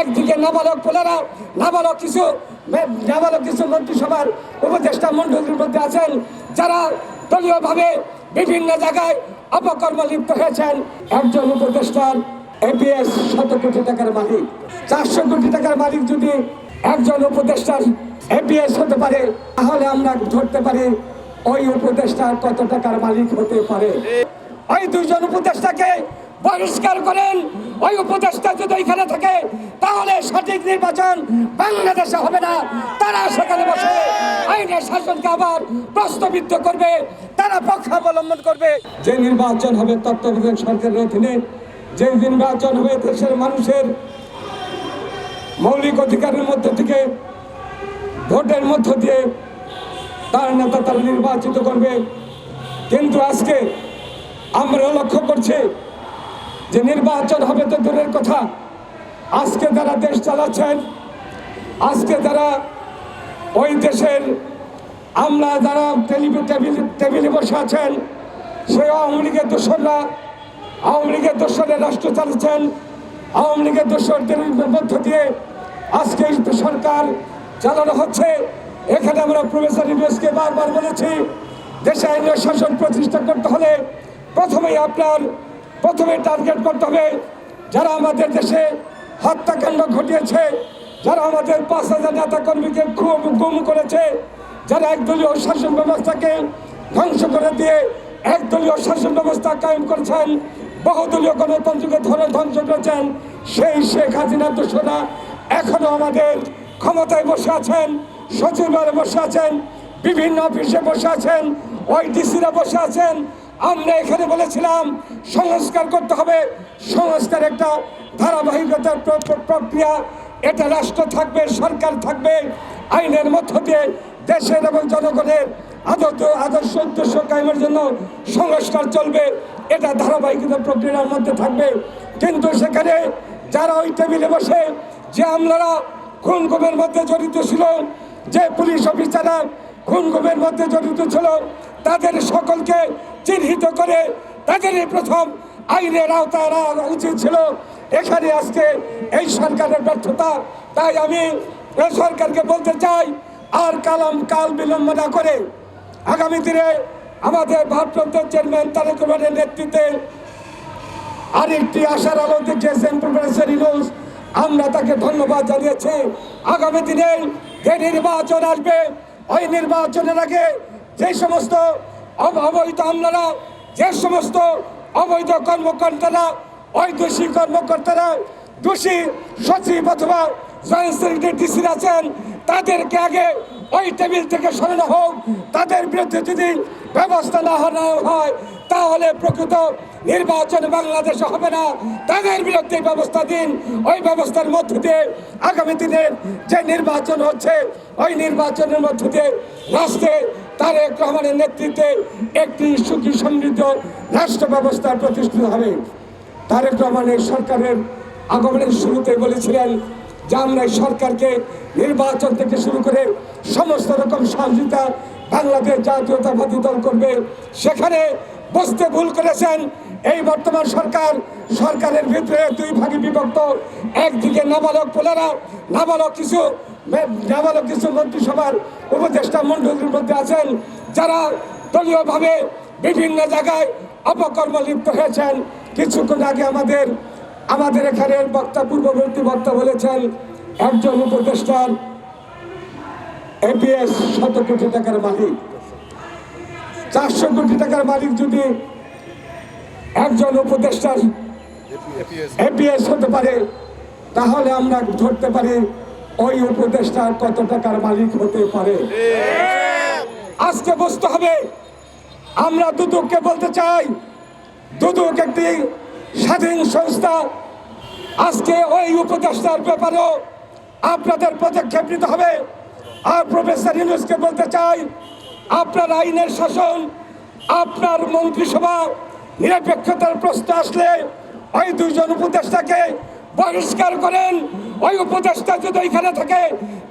একদিকে নাবালক পোলারা, নাবালক কিছু নাবালক কিছু মন্ত্রিসভার উপদেষ্টা মন্ডলীর মধ্যে আছেন, যারা দলীয়ভাবে বিভিন্ন জায়গায় অপকর্ম লিপ্ত হয়েছেন। একজন উপদেষ্টার এপিএস শত কোটি টাকার মালিক। চারশো কোটি টাকার মালিক যদি একজন উপদেষ্টার এপিএস হতে পারে, তাহলে আমরা ধরতে পারি ওই উপদেষ্টার কত টাকার মালিক হতে পারে। ওই দুইজন উপদেষ্টাকে বহিষ্কার করেন, ওই উপদেষ্টা যদি এখানে থাকে, তাহলে সঠিক নির্বাচন বাংলাদেশে হবে না। তারা সেখানে বসে আইনের শাসনকে আবার প্রশ্নবিদ্ধ করবে, তারা পক্ষাবলম্বন করবে। যে নির্বাচন হবে তত্ত্বাবধায়ক সরকারের অধীনে, যে নির্বাচন হবে দেশের মানুষের মৌলিক অধিকারের মধ্য থেকে, ভোটের মধ্য দিয়ে তার নেতা তারা নির্বাচিত করবে। কিন্তু আজকে আমরা লক্ষ্য করছি যে নির্বাচন হবে তো দূরের কথা। আজকে যারা দেশ চালাচ্ছেন, আজকে যারা ওই দেশের আমরা যারা টেবিল বসে আছেন, সেই আওয়ামী লীগের দোসররা, আওয়ামী লীগের দোসরে রাষ্ট্র চালাচ্ছেন, আওয়ামী লীগের দোসরদের মধ্য দিয়ে আজকে সরকার চালানো হচ্ছে, এখানে আমরা প্রফেসর ইউনুসকে বারবার বলেছি, দেশে আইনের শাসন প্রতিষ্ঠা করতে হলে প্রথমেই আপনার প্রথমে টার্গেট করতে হবে যারা আমাদের দেশে হত্যাকাণ্ড ঘটিয়েছে, যারা আমাদের পাঁচ হাজার নেতা কর্মীকে খুব গুম করেছে, যারা একদলীয় শাসন ব্যবস্থাকে ধ্বংস করে দিয়ে একদলীয় শাসন ব্যবস্থা কায়েম করেছেন, বহুদলীয় গণতন্ত্রকে ধরে ধ্বংস করেছেন, সেই শেখ হাসিনার দোষরা এখনও আমাদের ক্ষমতায় বসে আছেন, সচিবালয়ে বসে আছেন, বিভিন্ন অফিসে বসে আছেন, ওই ডিসিরা বসে আছেন আমরা এখানে বলেছিলাম, সংস্কার করতে হবে। সংস্কার একটা ধারাবাহিকতার প্র- প্র- প্রক্রিয়া। এটা রাষ্ট্র থাকবে, সরকার থাকবে, আইনের মধ্য দিয়ে দেশের এবং জনগণের আদর্শ আদর্শ, উদ্দেশ্য কায়েমের জন্য সংস্কার চলবে। এটা ধারাবাহিকতা প্রক্রিয়ার মধ্যে থাকবে। কিন্তু সেখানে যারা ওই টেবিলে বসে যে আমলারা খুন গুমের মধ্যে জড়িত ছিল, যে পুলিশ অফিসাররা খুন গুমের মধ্যে জড়িত ছিল, তাদের সকলকে চিহ্নিত করে তাদেরই প্রথম আইনের আওতায় আনা উচিত ছিল। এখানে আজকে এই সরকারের ব্যর্থতা। তাই আমি সরকারকে বলতে চাই, আর কালাম কাল বিলম্ব না করে আগামী দিনে আমাদের ভারপ্রাপ্ত চেয়ারম্যান তারেক রহমানের নেতৃত্বে আরেকটি আশার আলো দেখিয়েছেন প্রফেসর ইউনুস আমরা তাকে ধন্যবাদ জানিয়েছি। আগামী দিনে যে নির্বাচন আসবে, ওই নির্বাচনের আগে যে সমস্ত অবৈধ আমলারা, যে সমস্ত অবৈধ কর্মকর্তারা ওই দোষী কর্মকর্তারা, দোষী সচিব অথবা জয়েন্ট সেক্রেটারি আছেন, তাদেরকে আগে ওই টেবিল থেকে সরানো হোক। তাদের বিরুদ্ধে যদি ব্যবস্থা না নেওয়া হয়, তাহলে প্রকৃত নির্বাচন বাংলাদেশে হবে না। তাদের বিরুদ্ধে ব্যবস্থা দিন। ওই ব্যবস্থার মধ্য দিয়ে আগামী দিনের যে নির্বাচন হচ্ছে, ওই নির্বাচনের মধ্য দিয়ে রাষ্ট্রে তারেক রহমানের নেতৃত্বে একটি সুখী সমৃদ্ধ রাষ্ট্র ব্যবস্থা প্রতিষ্ঠিত হবে? তারেক রহমানের সরকারের আগমনের শুরুতে বলেছিলেন যে আমরা এই সরকারকে নির্বাচন থেকে শুরু করে সমস্ত রকম সহযোগিতা বাংলাদেশ জাতীয়তাবাদী দল করবে। সেখানে বসতে ভুল করেছেন এই বর্তমান সরকার। সরকারের ভিতরে দুই ভাগে বিভক্ত। একদিকে নাবালক পোলারা, নাবালক কিছু নাবালক কিছু মন্ত্রিসভার উপদেষ্টা মন্ডলীর মধ্যে আছেন যারা দলীয়ভাবে বিভিন্ন জায়গায় অপকর্ম লিপ্ত হয়েছেন। কিছুক্ষণ আগে আমাদের আমাদের এখানের বক্তা পূর্ববর্তী বক্তা বলেছেন একজন উপদেষ্টার এপিএস শত কোটি টাকার মালিক। চারশো কোটি টাকার মালিক যদি একজন উপদেষ্টার এপিএস হতে পারে তাহলে আমরা ধরতে পারি ওই উপদেষ্টার কত টাকার মালিক হতে পারে? আজকে বুঝতে হবে, আমরা দুদককে বলতে চাই, দুদক একটি স্বাধীন সংস্থা। আজকে ওই উপদেষ্টার ব্যাপারেও আপনাদের পদক্ষেপ নিতে হবে। আর প্রফেসর ইউনুসকে বলতে চাই, আপনার আইনের শাসন, আপনার মন্ত্রিসভা নিরপেক্ষতার প্রশ্ন আসলে ওই দুইজন উপদেষ্টাকে বহিষ্কার করেন ওই উপদেষ্টা যদি এখানে থাকে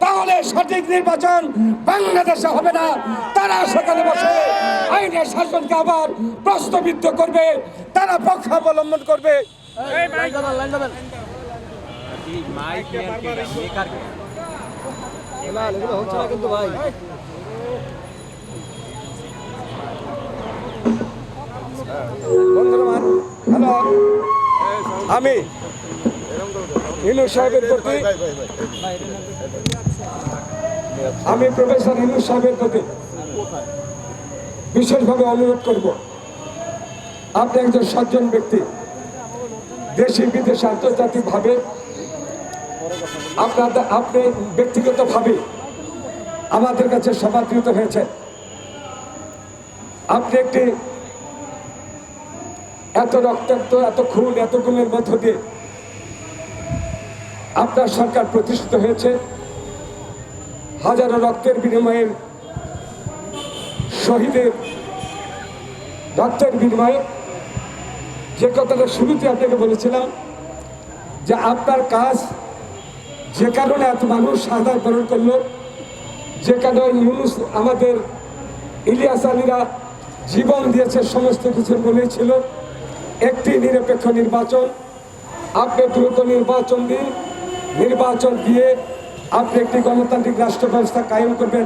তাহলে সঠিক নির্বাচন বাংলাদেশে হবে না। তারা সেখানে বসে আইনের শাসনকে আবার প্রশ্নবিদ্ধ করবে তারা পক্ষাবলম্বন করবে। মাইক নিয়ে আর কে বেকার কে এগুলো হচ্ছে না কিন্তু ভাই। আমি ইনু সাহেবের প্রতি আমি প্রফেসর ইনু সাহেবের প্রতি বিশেষভাবে অনুরোধ করব আপনি একজন সজ্জন ব্যক্তি দেশি বিদেশে আন্তর্জাতিকভাবে আপনার আপনি ব্যক্তিগতভাবে আমাদের কাছে সমাদৃত হয়েছে আপনি একটি এত রক্তাক্ত এত খুন এত গুণের মধ্য দিয়ে আপনার সরকার প্রতিষ্ঠিত হয়েছে। হাজারো রক্তের বিনিময়ে শহীদের রক্তের বিনিময়ে। যে কথাটা শুরুতে আপনাকে বলেছিলাম যে আপনার কাজ যে কারণে এত মানুষ সাদা বরণ করল, যে কারণে ইউনুস আমাদের ইলিয়াস আলীরা জীবন দিয়েছে, সমস্ত কিছু বলেছিল একটি নিরপেক্ষ নির্বাচন, আপনি দ্রুত নির্বাচন দিন। নির্বাচন দিয়ে আপনি একটি গণতান্ত্রিক রাষ্ট্র ব্যবস্থা কায়েম করবেন।